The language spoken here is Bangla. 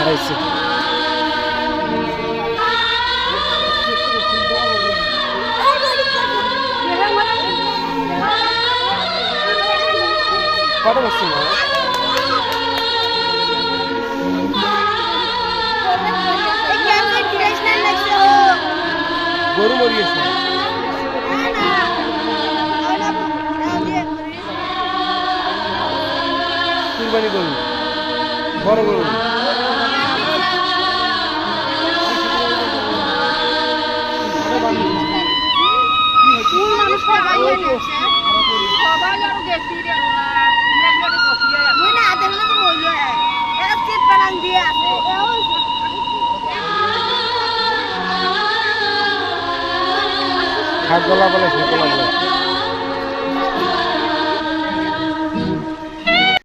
হারাইছে কত বছর গরু মরিয়েছে কুরবানি গরু বড় গরু। সবাই খাট গলা বলে গলা বলে।